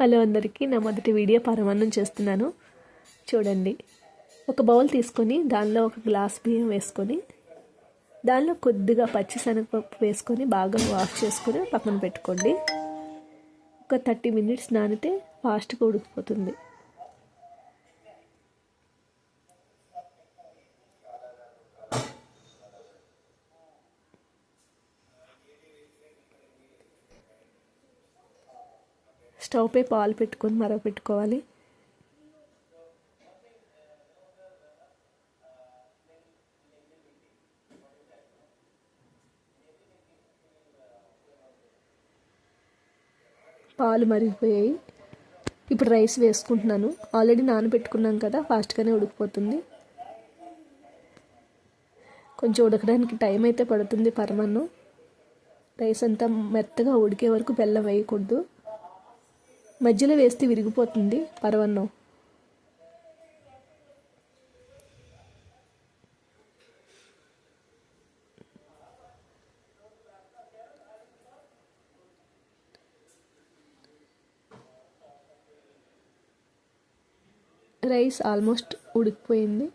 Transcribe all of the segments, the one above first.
Hello అందరికీ నా మొదటి వీడియో పరమాన్నం చేస్తున్నాను. చూడండి. ఒక బౌల్ తీసుకొని దానిలో ఒక గ్లాస్ బియ్యం వేసుకొని దానిలో కొద్దిగా పచ్చిశనగపప్పు వేసుకొని బాగా వాష్ చేసుకొని పక్కన పెట్టుకోండి. ఒక థర్టీ మినిట్స్ నానితే ఫాస్ట్గా ఉడికిపోతుంది. స్టవ్పై పాలు పెట్టుకొని మరగ పెట్టుకోవాలి. పాలు మరిగిపోయాయి. ఇప్పుడు రైస్ వేసుకుంటున్నాను. ఆల్రెడీ నానబెట్టుకున్నాం కదా ఫాస్ట్గానే ఉడికిపోతుంది. కొంచెం ఉడకడానికి టైం అయితే పడుతుంది పరమాన్నం. రైస్ అంతా మెత్తగా ఉడికే వరకు బెల్లం వేయకూడదు. మధ్యలో వేస్తే విరిగిపోతుంది. పరవన్నం రైస్ ఆల్మోస్ట్ ఉడికిపోయింది.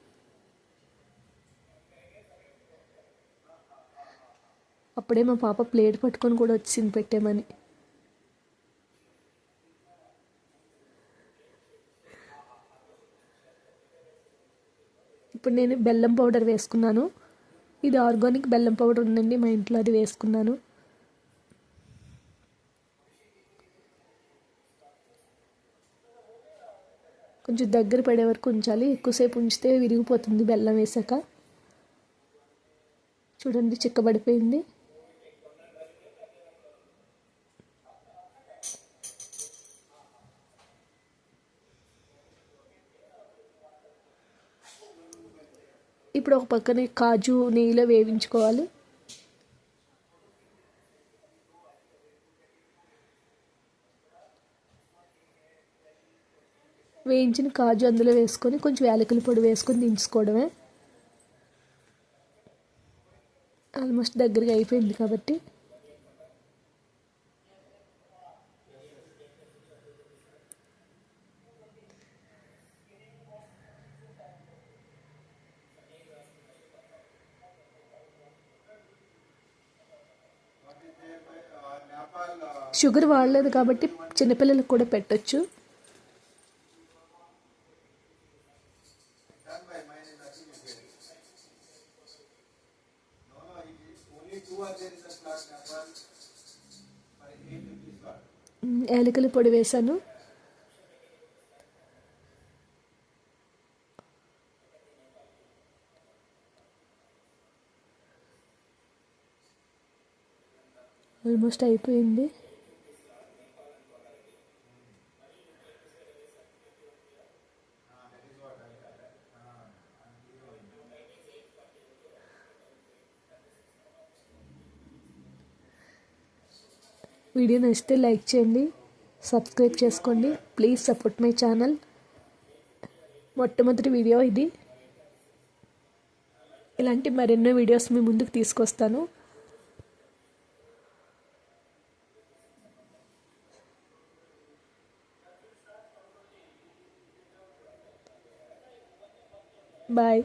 అప్పుడే మా పాప ప్లేట్ పట్టుకొని కూడా వచ్చింది పెట్టేమని ఇప్పుడు నేను బెల్లం పౌడర్ వేసుకున్నాను. ఇది ఆర్గానిక్ బెల్లం పౌడర్ ఉందండి మా ఇంట్లో అది వేసుకున్నాను. కొంచెం దగ్గర పడే వరకు ఉంచాలి. ఎక్కువసేపు ఉంచితే విరిగిపోతుంది బెల్లం వేసాక. చూడండి చిక్కబడిపోయింది. ఇప్పుడు ఒక పక్కనే కాజు నెయ్యిలో వేయించుకోవాలి. వేయించిన కాజు అందులో వేసుకొని కొంచెం యాలకుల పొడి వేసుకొని దించుకోవడమే. ఆల్మోస్ట్ దగ్గరగా అయిపోయింది కాబట్టి షుగర్ వాడలేదు కాబట్టి చిన్నపిల్లలకు కూడా పెట్టచ్చు. యాలకుల పొడి వేసాను ఆల్మోస్ట్ అయిపోయింది. వీడియో నచ్చితే లైక్ చేయండి సబ్స్క్రైబ్ చేసుకోండి. ప్లీజ్ సపోర్ట్ మై ఛానల్ మొట్టమొదటి వీడియో ఇది. ఇలాంటి మరెన్నో వీడియోస్ మీ ముందుకు తీసుకొస్తాను. బాయ్